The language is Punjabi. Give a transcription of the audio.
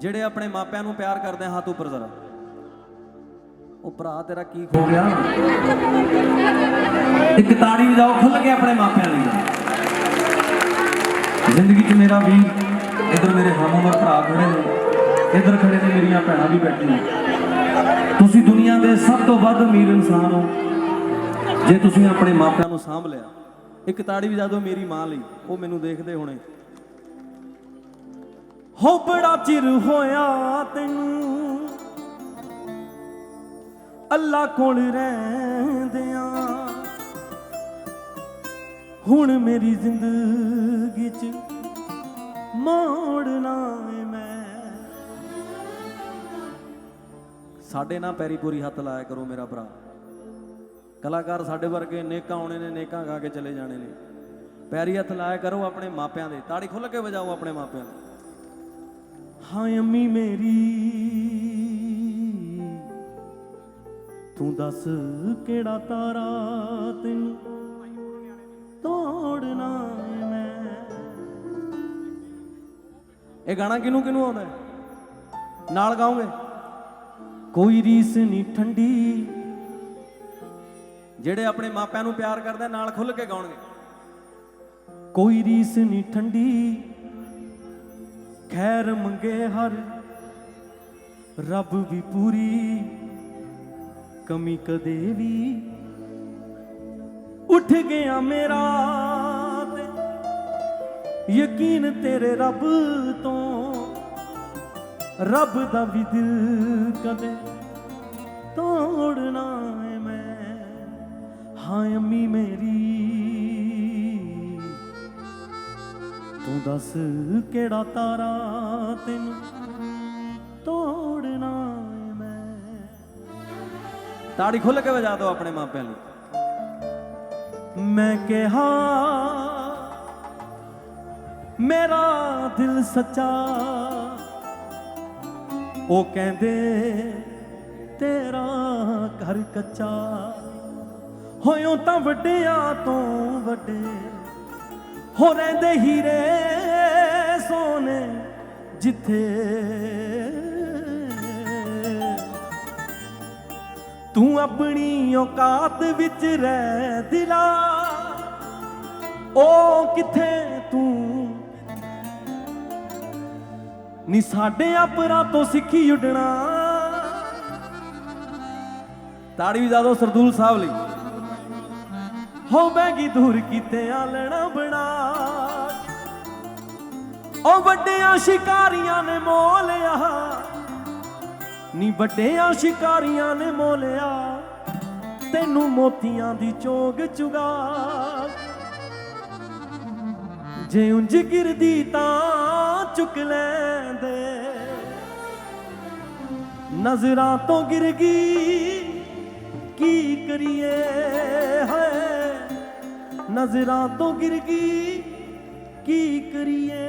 ਜਿਹੜੇ ਆਪਣੇ ਮਾਪਿਆਂ ਨੂੰ ਪਿਆਰ ਕਰਦੇ ਹੱਥ ਉੱਪਰ ਜ਼ਰਾ। ਉਹ ਭਰਾ ਤੇਰਾ ਕੀ ਖੋ ਗਿਆ? ਇੱਕ ਤਾੜੀ ਵਜਾਓ ਖੁੱਲ ਕੇ ਆਪਣੇ ਮਾਪਿਆਂ ਲਈ। ਜ਼ਿੰਦਗੀ 'ਚ ਮੇਰਾ ਵੀ, ਇਧਰ ਮੇਰੇ ਹਮਉਮਰ ਭਰਾ ਖੜੇ ਨੇ, ਇਧਰ ਖੜੇ ਨੇ ਮੇਰੀਆਂ ਭੈਣਾਂ ਵੀ ਬੈਠੀਆਂ। ਤੁਸੀਂ ਦੁਨੀਆ ਦੇ ਸਭ ਤੋਂ ਵੱਧ ਅਮੀਰ ਇਨਸਾਨ ਹੋ। ਜੇ ਤੁਸੀਂ ਆਪਣੇ ਮਾਪਿਆਂ ਨੂੰ ਸਾਂਭ ਲਿਆ, ਇੱਕ ਤਾੜੀ ਵਜਾ ਦਿਓ ਮੇਰੀ ਮਾਂ ਲਈ, ਉਹ ਮੈਨੂੰ ਦੇਖਦੇ ਹੋਣੇ। ਹੋ ਬੜਾ ਚਿਰ ਹੋਇਆ ਤੈਨੂੰ। ਅੱਲਾ ਕੋਲ ਰਹਿੰਦਿਆਂ। ਹੁਣ ਮੇਰੀ ਜ਼ਿੰਦਗੀ 'ਚ ਮੋੜਨਾ ਏ ਮੈਂ। ਸਾਡੇ ਨਾਲ ਪੈਰੀ ਪੂਰੀ ਹੱਥ ਲਾਇਆ ਕਰੋ ਮੇਰਾ ਭਰਾ। ਕਲਾਕਾਰ ਸਾਡੇ ਵਰਗੇ ਨੇਕਾਂ ਆਉਣੇ ਨੇ, ਨੇਕਾਂ ਗਾ ਕੇ ਚਲੇ ਜਾਣੇ ਨੇ। ਪੈਰੀ ਹੱਥ ਲਾਇਆ ਕਰੋ ਆਪਣੇ ਮਾਪਿਆਂ ਦੇ। ਤਾੜੀ ਖੁੱਲ ਕੇ ਵਜਾਓ ਆਪਣੇ ਮਾਪਿਆਂ ਦੇ। ਹਾਂ ਅੰਮੀ ਮੇਰੀ, ਤੂੰ ਦੱਸ ਕਿਹੜਾ ਤਾਰਾ ਤੈਨੂੰ ਤੋੜਨਾ ਏ ਮੈਂ? ਇਹ ਗਾਣਾ ਕਿਨੂੰ ਕਿਨੂੰ ਆਉਂਦਾ ਹੈ? ਨਾਲ ਗਾਓਗੇ? ਕੋਈ ਰੀਸ ਨਹੀਂ ਠੰਡੀ, ਜਿਹੜੇ ਆਪਣੇ ਮਾਪਿਆਂ ਨੂੰ ਪਿਆਰ ਕਰਦੇ ਨਾਲ ਖੁੱਲ ਕੇ ਗਾਉਣਗੇ। ਕੋਈ ਰੀਸ ਨਹੀਂ ਠੰਡੀ ਖੈਰ ਮੰਗੇ ਹਰ, ਰੱਬ ਵੀ ਪੂਰੀ, ਕਮੀ ਕਦੇ ਵੀ ਉੱਠ ਗਿਆ ਮੇਰਾ ਤੇ। ਯਕੀਨ ਤੇਰੇ ਰੱਬ ਤੋਂ, ਰੱਬ ਦਾ ਵੀ ਦਿਲ ਕਦੇ ਤੋੜਨਾ ਏ ਮੈਂ। ਹਾਂ, ਅੰਮੀ ਮੇਰੀ ਤੂੰ ਦੱਸ ਕਿਹੜਾ ਤਾਰਾ ਤੈਨੂੰ ਤੋੜਨਾ ਏ ਮੈਂ? ਤਾੜੀ ਖੁੱਲ ਕੇ ਵਜਾ ਦਿਓ ਆਪਣੇ ਮਾਪਿਆਂ ਲਈ। ਮੈਂ ਕਿਹਾ, ਮੇਰਾ ਦਿਲ ਸੱਚਾ। ਉਹ ਕਹਿੰਦੇ, ਤੇਰਾ ਘਰ ਕੱਚਾ। ਹੋਇਓ ਤਾਂ ਵੱਡਿਆਂ ਤੋਂ ਵੱਡੇ। ਹੋ ਰਹਿੰਦੇ ਹੀਰੇ ਸੋਨੇ ਜਿੱਥੇ ਤੂੰ ਆਪਣੀ ਔਕਾਤ ਵਿੱਚ ਰਹਿ ਦਿਲਾ, ਉਹ ਕਿੱਥੇ ਤੂੰ? ਨੀ ਸਾਡੇ ਆਪਰਾਂ ਤੋਂ ਸਿੱਖੀ ਉੱਡਣਾ। ਤਾੜੀ ਵੀ ਜਾਦੋ ਸਰਦੂਲ ਸਾਹਿਬ ਲਈ। ਹੋ ਬੈਗੀ ਦੂਰ ਕੀਤੇ ਆਲਣਾ ਬਣਾ। ਉਹ ਵੱਡਿਆਂ ਸ਼ਿਕਾਰੀਆਂ ਨੇ ਮੋਲਿਆ ਨੀ ਵੱਡਿਆਂ ਸ਼ਿਕਾਰੀਆਂ ਨੇ ਮੋਲਿਆ ਤੈਨੂੰ ਮੋਤੀਆਂ ਦੀ ਚੋਗ ਚੁਗਾ। ਜੇ ਉਂਝ ਗਿਰਦੀ ਤਾਂ ਚੁੱਕ ਲੈਂਦੇ। ਨਜ਼ਰਾਂ ਤੋਂ ਗਿਰ ਗਈ, ਕੀ ਕਰੀਏ ਹੈ ਨਜ਼ਰਾਂ ਤੋਂ ਗਿਰ ਗਈ, ਕੀ ਕਰੀਏ?